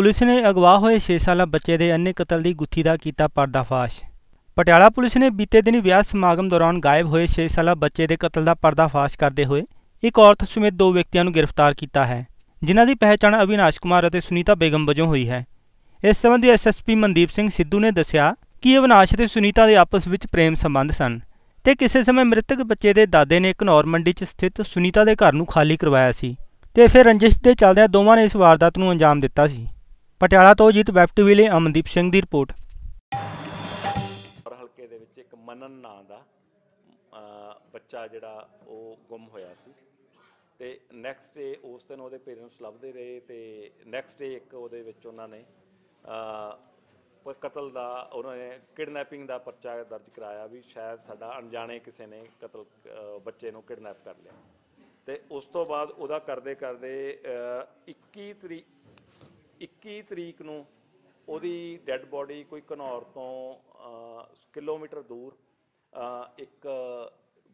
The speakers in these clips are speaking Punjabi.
ਪੁਲਿਸ ਨੇ ਅਗਵਾ ਹੋਏ 6 ਸਾਲਾ ਬੱਚੇ ਦੇ ਅੰਨੇ ਕਤਲ ਦੀ ਗੁੱਥੀ ਦਾ ਕੀਤਾ ਪਰਦਾਫਾਸ਼। ਪਟਿਆਲਾ ਪੁਲਿਸ ਨੇ ਬੀਤੇ ਦਿਨ ਵਿਆਹ ਸਮਾਗਮ ਦੌਰਾਨ ਗਾਇਬ ਹੋਏ 6 ਸਾਲਾ ਬੱਚੇ ਦੇ ਕਤਲ ਦਾ ਪਰਦਾਫਾਸ਼ ਕਰਦੇ ਹੋਏ ਇੱਕ ਔਰਤ ਸਮੇਤ ਦੋ ਵਿਅਕਤੀਆਂ ਨੂੰ ਗ੍ਰਿਫਤਾਰ ਕੀਤਾ ਹੈ, ਜਿਨ੍ਹਾਂ ਦੀ ਪਹਿਚਾਣ ਅਵਿਨਾਸ਼ ਕੁਮਾਰ ਅਤੇ ਸੁਨੀਤਾ ਬੇਗਮ ਵਜੋਂ ਹੋਈ ਹੈ। ਇਸ ਸੰਬੰਧੀ ਐਸਐਸਪੀ ਮਨਦੀਪ ਸਿੰਘ ਸਿੱਧੂ ਨੇ ਦੱਸਿਆ ਕਿ ਅਵਿਨਾਸ਼ ਅਤੇ ਸੁਨੀਤਾ ਦੇ ਆਪਸ ਵਿੱਚ ਪ੍ਰੇਮ ਸੰਬੰਧ ਸਨ ਤੇ ਕਿਸੇ ਸਮੇਂ ਮ੍ਰਿਤਕ ਬੱਚੇ ਦੇ ਦਾਦੇ ਨੇ ਘਨੌਰ ਮੰਡੀ 'ਚ ਸਥਿਤ ਸੁਨੀਤਾ ਦੇ ਘਰ ਨੂੰ ਖਾਲੀ ਕਰਵਾਇਆ ਸੀ ਤੇ ਫਿਰ ਰੰਜਿਸ਼ ਦੇ ਚੱਲਦਿਆਂ ਦੋਵਾਂ ਨੇ ਇਸ ਵਾਰਦਾਤ ਨੂੰ ਅੰਜਾਮ ਦਿੱਤਾ ਸੀ। ਪਟਿਆਲਾ ਤੋਂ ਜੀਤ ਵੈਬ ਟੀਵੀ ਲਈ ਅਮਨਦੀਪ ਸਿੰਘ ਦੀ ਰਿਪੋਰਟ। ਹਲਕੇ ਦੇ ਵਿੱਚ ਇੱਕ ਮਨਨ ਨਾਂ ਦਾ ਬੱਚਾ ਜਿਹੜਾ ਉਹ ਗੁੰਮ ਹੋਇਆ ਸੀ। ਤੇ ਨੈਕਸਟ ਡੇ ਉਸ ਦਿਨ ਉਹਦੇ ਪੇਰੈਂਟਸ ਲੱਭਦੇ ਰਹੇ ਤੇ ਨੈਕਸਟ ਡੇ ਇੱਕ ਉਹਦੇ ਵਿੱਚ ਉਹਨਾਂ ਨੇ ਅ, ਕਤਲ ਦਾ ਉਹਨਾਂ ਨੇ ਕਿਡਨੈਪਿੰਗ ਦਾ ਪਰਚਾ ਦਰਜ ਕਰਾਇਆ ਵੀ ਸ਼ਾਇਦ ਸਾਡਾ ਅਣਜਾਣੇ ਕਿਸੇ ਨੇ ਕਤਲ ਬੱਚੇ ਨੂੰ ਕਿਡਨੈਪ ਕਰ ਲਿਆ। ਤੇ ਉਸ ਤੋਂ ਬਾਅਦ ਉਹਦਾ ਕਰਦੇ ਕਰਦੇ ਅ, 21 ਤਰੀਕ 21 ਤਰੀਕ ਨੂੰ ਉਹਦੀ ਡੈੱਡ ਬੋਡੀ ਕੋਈ ਘਨੌਰ ਤੋਂ ਕਿਲੋਮੀਟਰ ਦੂਰ ਇੱਕ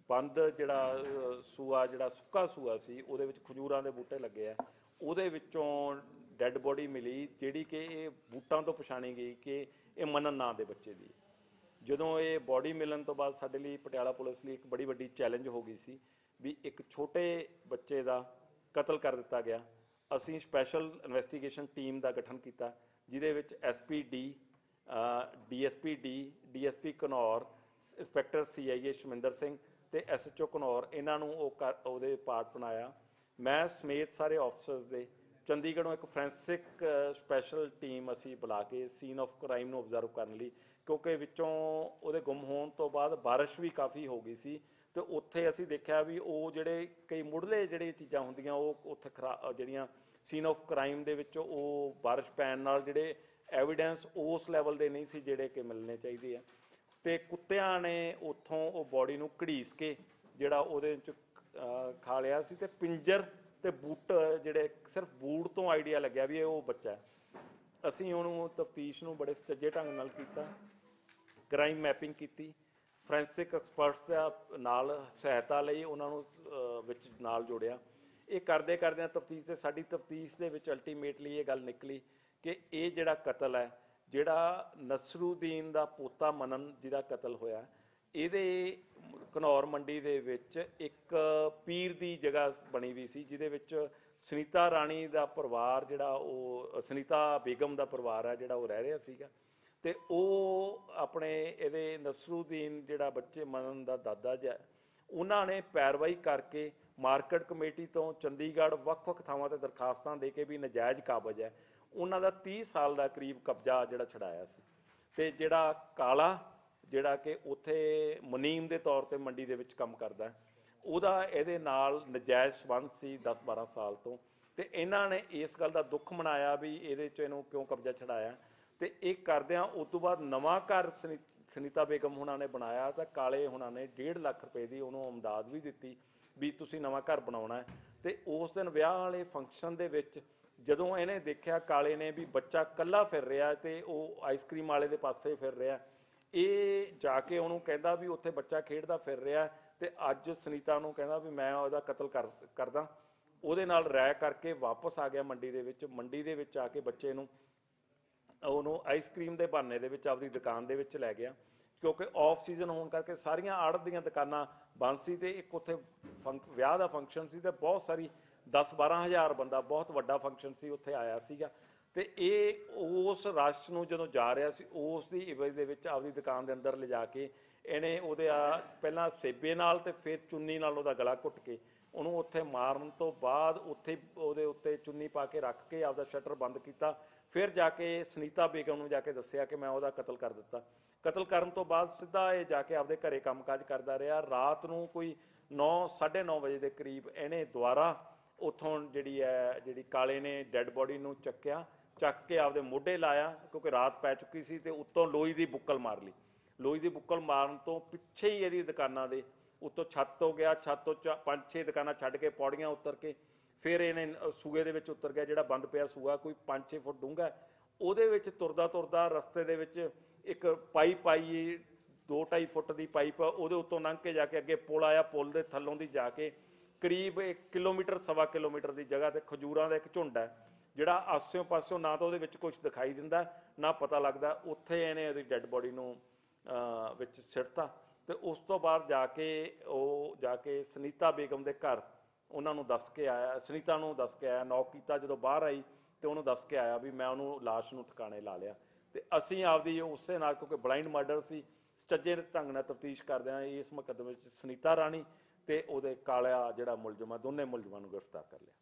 ਬੰਦ ਜਿਹੜਾ ਸੂਆ ਜਿਹੜਾ ਸੁੱਕਾ ਸੂਆ ਸੀ, ਉਹਦੇ ਵਿੱਚ ਖਜੂਰਾਂ ਦੇ ਬੂਟੇ ਲੱਗੇ ਆ। ਉਹਦੇ ਵਿੱਚੋਂ ਡੈੱਡ ਬੋਡੀ ਮਿਲੀ, ਜਿਹੜੀ ਕਿ ਇਹ ਬੂਟਾਂ ਤੋਂ ਪਛਾਣੀ ਗਈ ਕਿ ਇਹ ਮਨਨ ਨਾਂ ਦੇ ਬੱਚੇ ਦੀ। ਜਦੋਂ ਇਹ ਬੋਡੀ ਮਿਲਣ ਤੋਂ ਬਾਅਦ ਸਾਡੇ ਲਈ ਪਟਿਆਲਾ ਪੁਲਿਸ ਲਈ ਇੱਕ ਬੜੀ ਵੱਡੀ ਚੈਲੰਜ ਹੋ ਗਈ ਸੀ, ਵੀ ਇੱਕ ਛੋਟੇ ਬੱਚੇ ਦਾ ਕਤਲ ਕਰ ਦਿੱਤਾ ਗਿਆ। ਅਸੀਂ ਸਪੈਸ਼ਲ ਇਨਵੈਸਟੀਗੇਸ਼ਨ ਟੀਮ ਦਾ ਗਠਨ ਕੀਤਾ, ਜਿਹਦੇ ਵਿੱਚ SPD DSPD DSP Ghanaur inspector CIA Shaminder Singh ਤੇ ਐਸਐਚਓ ਘਨੌਰ ਇਹਨਾਂ ਨੂੰ ਉਹ ਕਰ- ਉਹਦੇ ਪਾਰਟ ਬਣਾਇਆ। ਮੈਂ ਸਮੇਤ ਸਾਰੇ ਆਫਸਰਸ ਦੇ, ਚੰਡੀਗੜ੍ਹੋਂ ਇੱਕ ਫੋਰੈਂਸਿਕ ਸਪੈਸ਼ਲ ਟੀਮ ਅਸੀਂ ਬੁਲਾ ਕੇ ਸੀਨ ਆਫ ਕ੍ਰਾਈਮ ਨੂੰ ਆਬਜ਼ਰਵ ਕਰਨ ਲਈ, ਕਿਉਂਕਿ ਵਿੱਚੋਂ ਉਹਦੇ ਗੁੰਮ ਹੋਣ ਤੋਂ ਬਾਅਦ ਬਾਰਿਸ਼ ਵੀ ਕਾਫੀ ਹੋ ਗਈ ਸੀ। ਤੇ ਉੱਥੇ ਅਸੀਂ ਦੇਖਿਆ ਵੀ ਉਹ ਜਿਹੜੇ ਕਈ ਮੁੱਢਲੇ ਜਿਹੜੇ ਚੀਜ਼ਾਂ ਹੁੰਦੀਆਂ, ਉਹ ਉੱਥੇ ਖਰਾ- ਜਿਹੜੀਆਂ ਸੀਨ ਆਫ ਕ੍ਰਾਈਮ ਦੇ ਵਿੱਚ ਉਹ ਬਾਰਿਸ਼ ਪੈਣ ਨਾਲ ਜਿਹੜੇ ਐਵੀਡੈਂਸ ਉਸ ਲੈਵਲ ਦੇ ਨਹੀਂ ਸੀ ਜਿਹੜੇ ਕਿ ਮਿਲਣੇ ਚਾਹੀਦੇ ਆ। ਤੇ ਕੁੱਤਿਆਂ ਨੇ ਉੱਥੋਂ ਉਹ ਬੋਡੀ ਨੂੰ ਘੜੀਸ ਕੇ ਜਿਹੜਾ ਉਹਦੇ ਵਿੱਚ ਖਾ ਲਿਆ ਸੀ ਤੇ ਪਿੰਜਰ ਤੇ ਬੂਟ ਜਿਹੜੇ ਸਿਰਫ ਬੂਟ ਤੋਂ ਆਈਡੀਆ ਲੱਗਿਆ ਵੀ ਇਹ ਉਹ ਬੱਚਾ ਹੈ। ਅਸੀਂ ਉਹਨੂੰ ਤਫਤੀਸ਼ ਨੂੰ ਬੜੇ ਸੁਚੱਜੇ ਢੰਗ ਨਾਲ ਕੀਤਾ ਕ੍ਰਾਈਮ ਮੈਪਿੰਗ ਕੀਤੀ ਫੋਰੈਂਸਿਕ ਐਕਸਪਰਟਸ ਦਾ ਨਾਲ ਸਹਾਇਤਾ ਲਈ ਉਹਨਾਂ ਨੂੰ ਵਿੱਚ ਨਾਲ ਜੋੜਿਆ। ਇਹ ਕਰਦੇ ਕਰਦਿਆਂ ਤਫਤੀਸ਼ ਤੇ ਸਾਡੀ ਤਫਤੀਸ਼ ਦੇ ਵਿੱਚ ਅਲਟੀਮੇਟਲੀ ਇਹ ਗੱਲ ਨਿਕਲੀ ਕਿ ਇਹ ਜਿਹੜਾ ਕਤਲ ਹੈ, ਜਿਹੜਾ ਨਸਰੂਦੀਨ ਦਾ ਪੋਤਾ ਮਨਨ ਜਿਹਦਾ ਕਤਲ ਹੋਇਆ, ਇਹਦੇ ਘਨੌਰ ਮੰਡੀ ਦੇ ਵਿੱਚ ਇੱਕ ਪੀਰ ਦੀ ਜਗ੍ਹਾ ਬਣੀ ਵੀ ਸੀ, ਜਿਹਦੇ ਵਿੱਚ ਸੁਨੀਤਾ ਰਾਣੀ ਦਾ ਪਰਿਵਾਰ ਜਿਹੜਾ ਉਹ, ਸੁਨੀਤਾ ਬੇਗਮ ਦਾ ਪਰਿਵਾਰ ਹੈ ਜਿਹੜਾ ਉਹ ਰਹਿ ਰਿਹਾ ਸੀਗਾ। ਤੇ ਉਹ ਆਪਣੇ ਇਹਦੇ ਨਸਰੂਦੀਨ ਜਿਹੜਾ ਬੱਚੇ ਮਨਨ ਦਾ ਦਾਦਾ ਜਿਹਾ ਉਹਨਾਂ ਨੇ ਪੈਰਵਾਈ ਕਰਕੇ ਮਾਰਕੀਟ ਕਮੇਟੀ ਤੋਂ ਚੰਡੀਗੜ੍ਹ ਵੱਖ-ਵੱਖ ਥਾਵਾਂ ਤੇ ਦਰਖਾਸਤਾਂ ਦੇ ਕੇ ਵੀ ਨਜਾਇਜ਼ ਕਾਬਜ ਹੈ। ਉਹਨਾਂ ਦਾ 30 ਸਾਲ ਦਾ ਕਰੀਬ ਕਬਜ਼ਾ ਜਿਹੜਾ ਛਡਾਇਆ ਸੀ। ਤੇ ਜਿਹੜਾ ਕਾਲਾ, ਜਿਹੜਾ ਕਿ ਉੱਥੇ ਮੁਨੀਮ ਦੇ ਤੌਰ ਤੇ ਮੰਡੀ ਦੇ ਵਿੱਚ ਕੰਮ ਕਰਦਾ ਉਹਦਾ ਇਹਦੇ ਨਾਲ ਨਜਾਇਜ਼ ਸੰਬੰਧ ਸੀ 10-12 ਸਾਲ ਤੋਂ। ਤੇ ਇਹਨਾਂ ਨੇ ਇਸ ਗੱਲ ਦਾ ਦੁੱਖ ਮਨਾਇਆ ਵੀ ਇਹਦੇ ਚ ਇਹਨੂੰ ਕਿਉਂ ਕਬਜ਼ਾ ਛਡਾਇਆ? ਤੇ ਇਹ ਕਰਦਿਆਂ ਉਸ ਤੋਂ ਬਾਅਦ ਨਵਾਂ ਘਰ ਸੁਨੀ- ਸੁਨੀਤਾ ਬੇਗਮ ਹੁਣਾਂ ਨੇ ਬਣਾਇਆ ਤਾਂ ਕਾਲੇ ਹੁਣਾਂ ਨੇ 1.5 ਲੱਖ ਰੁਪਏ ਦੀ ਉਹਨੂੰ ਅਮਦਾਦ ਵੀ ਦਿੱਤੀ ਵੀ ਤੁਸੀਂ ਨਵਾਂ ਘਰ ਬਣਾਉਣਾ ਹੈ। ਤੇ ਉਸ ਦਿਨ ਵਿਆਹ ਵਾਲੇ ਫੰਕਸ਼ਨ ਦੇ ਵਿੱਚ ਜਦੋਂ ਇਹਨੇ ਦੇਖਿਆ ਕਾਲੇ ਨੇ ਵੀ ਬੱਚਾ ਕੱਲਾ ਫਿਰ ਰਿਹਾ ਤੇ ਉਹ ਆਈਸਕ੍ਰੀਮ ਵਾਲੇ ਦੇ ਪਾਸੇ ਫਿਰ ਰਿਹਾ, ਇਹ ਜਾ ਕੇ ਉਹਨੂੰ ਕਹਿੰਦਾ ਵੀ ਉੱਥੇ ਬੱਚਾ ਖੇਡਦਾ ਫਿਰ ਰਿਹਾ ਤੇ ਅੱਜ ਸੁਨੀਤਾ ਨੂੰ ਕਹਿੰਦਾ ਵੀ ਮੈਂ ਉਹਦਾ ਕਤਲ ਕਰ, ਕਰਦਾ। ਉਹਦੇ ਨਾਲ ਰਾਇ ਕਰਕੇ ਵਾਪਸ ਆ ਗਿਆ ਮੰਡੀ ਦੇ ਵਿੱਚ, ਮੰਡੀ ਦੇ ਵਿੱਚ ਆ ਕੇ ਬੱਚੇ ਨੂੰ ਉਹਨੂੰ ਆਈਸਕ੍ਰੀਮ ਦੇ ਬਹਾਨੇ ਦੇ ਵਿੱਚ ਆਪਦੀ ਦੁਕਾਨ ਦੇ ਵਿੱਚ ਲੈ ਗਿਆ। ਕਿਉਂਕਿ ਆਫ ਸੀਜ਼ਨ ਹੋਣ ਕਰਕੇ ਸਾਰੀਆਂ ਆੜਤ ਦੀਆਂ ਦੁਕਾਨਾਂ ਬੰਦ ਸੀ ਤੇ ਇੱਕ ਉੱਥੇ ਫੰਕ- ਵਿਆਹ ਦਾ ਫੰਕਸ਼ਨ ਸੀ ਤੇ ਬਹੁਤ ਸਾਰੀ 10 12000 ਬੰਦਾ, ਬਹੁਤ ਵੱਡਾ ਫੰਕਸ਼ਨ ਸੀ, ਉੱਥੇ ਆਇਆ ਸੀਗਾ। ਤੇ ਇਹ ਉਸ ਰਸ਼ ਨੂੰ ਜਦੋਂ ਜਾ ਰਿਹਾ ਸੀ, ਉਸ ਦੀ ਇਵਜ ਦੇ ਵਿੱਚ ਆਪਦੀ ਦੁਕਾਨ ਦੇ ਅੰਦਰ ਲਿਜਾ ਕੇ ਇਹਨੇ ਉਹਦੇ ਆ ਪਹਿਲਾਂ ਸੇਬੇ ਨਾਲ ਤੇ ਫਿਰ ਚੁੰਨੀ ਨਾਲ ਉਹਦਾ ਗਲਾ ਘੁੱਟ ਕੇ ਉਹਨੂੰ ਉੱਥੇ ਮਾਰਨ ਤੋਂ ਬਾਅਦ ਉੱਥੇ ਉਹਦੇ ਉੱਤੇ ਚੁੰਨੀ ਪਾ ਕੇ ਰੱਖ ਕੇ ਆਪਦਾ ਸ਼ਟਰ ਬੰਦ ਕੀਤਾ। ਫਿਰ ਜਾ ਕੇ ਸੁਨੀਤਾ ਬੇਗਮ ਨੂੰ ਜਾ ਕੇ ਦੱਸਿਆ ਕਿ ਮੈਂ ਉਹਦਾ ਕਤਲ ਕਰ ਦਿੱਤਾ। ਕਤਲ ਕਰਨ ਤੋਂ ਬਾਅਦ ਸਿੱਧਾ ਇਹ ਜਾ ਕੇ ਆਪਦੇ ਘਰੇ ਕੰਮਕਾਜ ਕਰਦਾ ਰਿਹਾ। ਰਾਤ ਨੂੰ ਕੋਈ 9 9:30 ਵਜੇ ਦੇ ਕਰੀਬ ਇਹਨੇ ਦੁਬਾਰਾ ਉੱਥੋਂ ਜਿਹੜੀ ਹੈ, ਜਿਹੜੀ ਕਾਲੇ ਨੇ ਡੈੱਡ ਬੋਡੀ ਨੂੰ ਚੱਕਿਆ, ਚੱਕ ਕੇ ਆਪਦੇ ਮੋਢੇ ਲਾਇਆ ਕਿਉਂਕਿ ਰਾਤ ਪੈ ਚੁੱਕੀ ਸੀ ਤੇ ਉੱਤੋਂ ਲੋਈ ਦੀ ਬੁੱਕਲ ਮਾਰ ਲਈ। ਲੋਈ ਦੀ ਬੁੱਕਲ ਮਾਰਨ ਤੋਂ ਪਿੱਛੇ ਹੀ ਇਹਦੀ ਦੁਕਾਨਾਂ ਦੇ ਉੱਤੋਂ ਛੱਤ ਤੋਂ ਗਿਆ, ਛੱਤ ਤੋਂ ਚ- ਪੰਜ ਛੇ ਦੁਕਾਨਾਂ ਛੱਡ ਕੇ ਪੌੜੀਆਂ ਉਤਰ ਕੇ ਫਿਰ ਇਹਨੇ ਸੂਏ ਦੇ ਵਿੱਚ ਉਤਰ ਗਿਆ ਜਿਹੜਾ ਬੰਦ ਪਿਆ ਸੂਆ, ਕੋਈ 5-6 ਫੁੱਟ ਡੂੰਘਾ ਉਹਦੇ ਵਿੱਚ ਤੁਰਦਾ ਤੁਰਦਾ ਰਸਤੇ ਦੇ ਵਿੱਚ ਇੱਕ ਪਾਈਪ ਆਈ 2.5 ਫੁੱਟ ਦੀ ਪਾਈਪ, ਉਹਦੇ ਉੱਤੋਂ ਲੰਘ ਕੇ ਜਾ ਕੇ ਅੱਗੇ ਪੁਲ ਆਇਆ, ਪੁਲ ਦੇ ਥੱਲੋਂ ਦੀ ਜਾ ਕੇ ਕਰੀਬ 1 ਕਿਲੋਮੀਟਰ, ਸਵਾ ਕਿਲੋਮੀਟਰ ਦੀ ਜਗ੍ਹਾ ਤੇ ਖਜੂਰਾਂ ਦਾ ਇੱਕ ਝੁੰਡ ਹੈ, ਜਿਹੜਾ ਆਸਿਓਂ ਪਾਸਿਓਂ ਨਾ ਤਾਂ ਉਹਦੇ ਵਿੱਚ ਕੁਝ ਦਿਖਾਈ ਦਿੰਦਾ, ਨਾ ਪਤਾ ਲੱਗਦਾ, ਉੱਥੇ ਇਹਨੇ ਉਹਦੀ ਡੈੱਡ ਬੋਡੀ ਨੂੰ ਵਿੱਚ ਸਿੱਟਤਾ। ਤੇ ਉਸ ਤੋਂ ਬਾਅਦ ਜਾ ਕੇ ਉਹ ਜਾ ਕੇ ਸੁਨੀਤਾ ਬੇਗਮ ਦੇ ਘਰ ਉਹਨਾਂ ਨੂੰ ਦੱਸ ਕੇ ਆਇਆ, ਸੁਨੀਤਾ ਨੂੰ ਦੱਸ ਕੇ ਆਇਆ ਨੌਕ ਕੀਤਾ, ਜਦੋਂ ਬਾਹਰ ਆਈ ਤੇ ਉਹਨੂੰ ਦੱਸ ਕੇ ਆਇਆ ਵੀ ਮੈਂ ਉਹਨੂੰ ਲਾਸ਼ ਨੂੰ ਠਿਕਾਣੇ ਲਾ ਲਿਆ। ਤੇ ਅਸੀਂ ਆਪਦੀ ਉਸੇ ਨਾਲ, ਕਿਉਂਕਿ ਬਲਾਈਂਡ ਮਰਡਰ ਸੀ ਸੱਜੇ ਢੰਗ ਨਾਲ ਤਫਤੀਸ਼ ਕਰਦੇ ਹਾਂ, ਇਸ ਮੁਕੱਦਮੇ ਵਿੱਚ ਸੁਨੀਤਾ ਰਾਣੀ ਤੇ ਉਹਦੇ ਕਾਲਿਆ ਜਿਹੜਾ ਮੁਲਜ਼ਮ ਆ, ਦੋਨੇ ਮੁਲਜ਼ਮਾਂ ਨੂੰ ਗ੍ਰਿਫਤਾਰ ਕਰ ਲਿਆ।